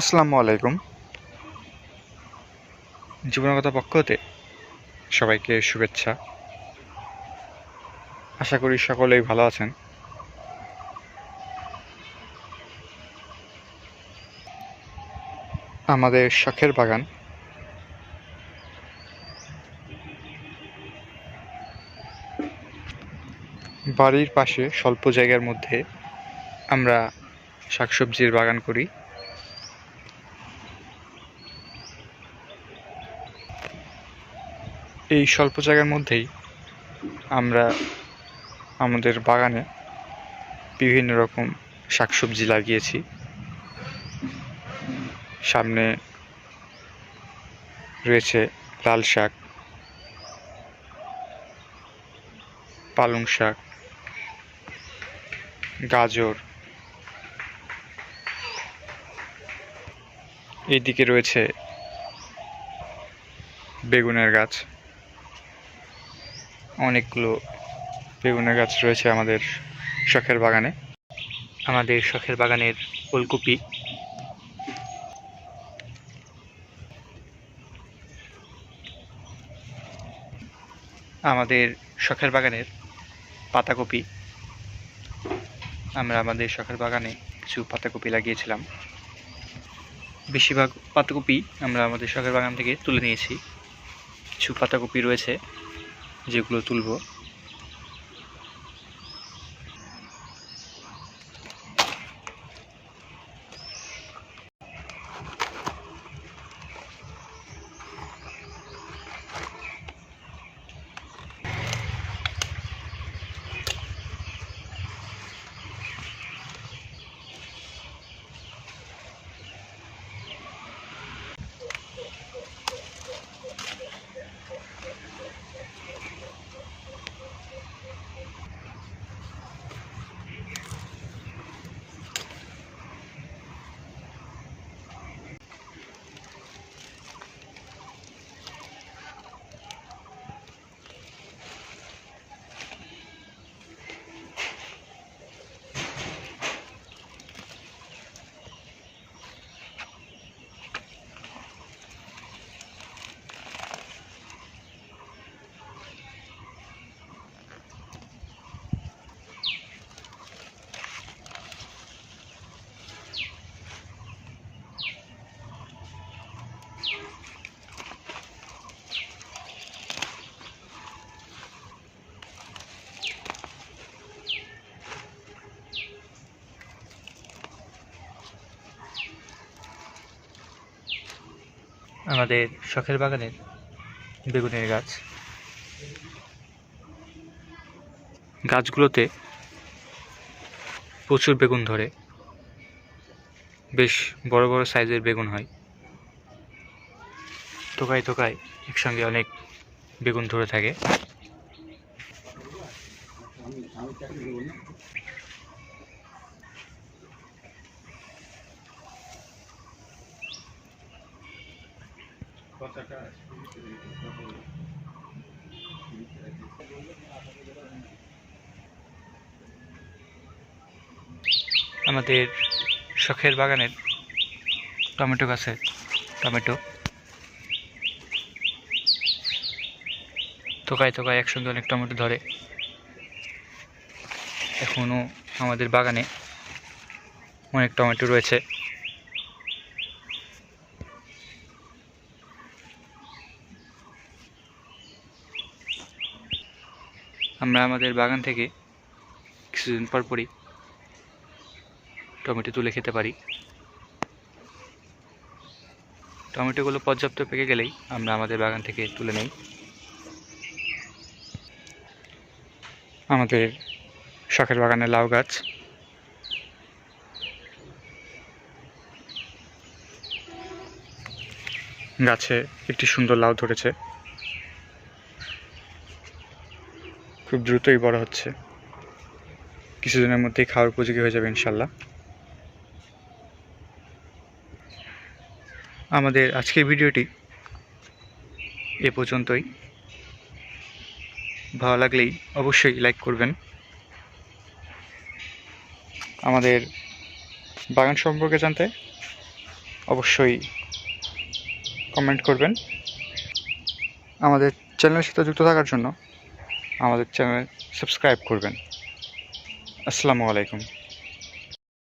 আসসালামু আলাইকুম। জীবনগত পক্ষ হতে সবাইকে শুভেচ্ছা। আশা করি সকলেই ভালো আছেন। আমাদের শখের বাগান। বাড়ির পাশে স্বল্প জায়গার মধ্যে আমরা শাকসবজির বাগান করি। এই স্বল্প জায়গার মধ্যেই আমরা আমাদের বাগানে বিভিন্ন রকম শাকসবজি লাগিয়েছি। সামনে রয়েছে লাল শাক, পালং শাক, গাজর। এইদিকে রয়েছে বেগুনের গাছ। অনেকগুলো বেগুনের গাছ রয়েছে আমাদের শখের বাগানে। আমাদের শখের বাগানের ফুলকপি। আমাদের শখের বাগানের পাতাকপি। আমরা আমাদের শখের বাগানে কিছু পাতাকপি লাগিয়েছিলাম। বেশিরভাগ পাতাকপি আমরা আমাদের শখের বাগান থেকে তুলে নিয়েছি। কিছু পাতাকপি রয়েছে। যেগুলো তুলবো। আমাদের শখের বাগানের বেগুনের গাছ। গাছগুলোতে প্রচুর বেগুন ধরে। বেশ বড় বড় সাইজের বেগুন হয়। থোকায় থোকায় একসঙ্গে অনেক বেগুন ধরে থাকে। আমাদের শখের বাগানের টমেটো গাছের টমেটো। থোকায় থোকায় একসঙ্গে অনেক টমেটো ধরে। এখনও আমাদের বাগানে অনেক টমেটো রয়েছে। আমরা আমাদের বাগান থেকে কিছুদিন পর পরই টমেটো তুলে খেতে পারি। টমেটোগুলো পর্যাপ্ত পেকে গেলেই আমরা আমাদের বাগান থেকে তুলে নেই। আমাদের শখের বাগানে লাউ গাছ। গাছে একটি সুন্দর লাউ ধরেছে। খুব দ্রুতই বড় হচ্ছে। কিছুদিনের মধ্যেই খাওয়ার উপযোগী হয়ে যাবে ইনশাল্লাহ। আমাদের আজকের ভিডিওটি এ পর্যন্তই। ভালো লাগলেই অবশ্যই লাইক করবেন। আমাদের বাগান সম্পর্কে জানতে অবশ্যই কমেন্ট করবেন। আমাদের চ্যানেলের সাথে যুক্ত থাকার জন্য আমাদের চ্যানেল সাবস্ক্রাইব করবেন। আসসালামু আলাইকুম।